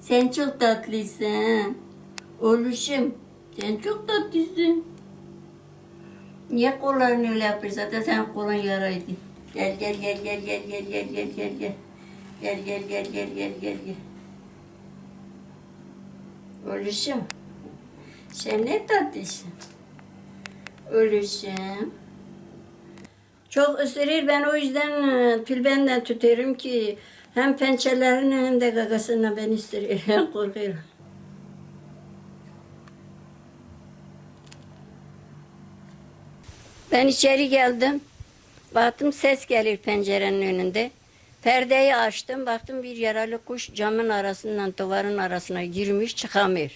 Sen çok tatlısın. Oluşum. Sen çok tatlısın. Niye kollarını öyle yapıyorsun? Zaten sen kolun yaraydı. Gel gel gel gel gel gel gel gel gel gel. Gel gel gel gel gel gel gel. Oluşum. Sen ne tatlısın. Oluşum. Çok ısırır ben o yüzden e, tülbenden tutuyorum ki hem pençelerini hem de gagasını ben ısırır. Korkuyorum. Ben içeri geldim. Baktım ses gelir pencerenin önünde. Perdeyi açtım. Baktım bir yaralı kuş camın arasından duvarın arasına girmiş çıkamıyor.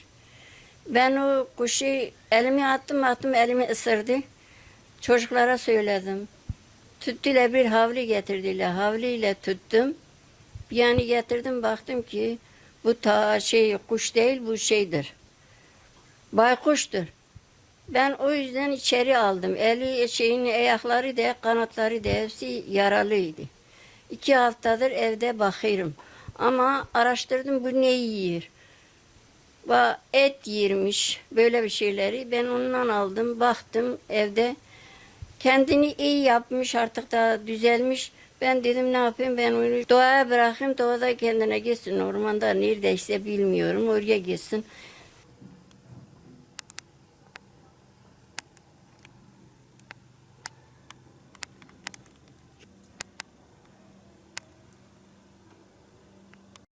Ben o kuşu elimi attım attım elimi ısırdı. Çocuklara söyledim. Tuttular bir havlu getirdiler. Havliyle tuttum. Yani getirdim baktım ki bu ta şey kuş değil bu şeydir. Baykuştur. Ben o yüzden içeri aldım. Eli şeyin ayakları da kanatları da hepsi yaralıydı. İki haftadır evde bakıyorum. Ama araştırdım bu ne yiyor. Et yirmiş böyle bir şeyleri. Ben ondan aldım baktım evde. Kendini iyi yapmış artık da düzelmiş. Ben dedim ne yapayım ben onu doğaya bırakayım doğada kendine gitsin ormanda neredeyse bilmiyorum oraya gitsin.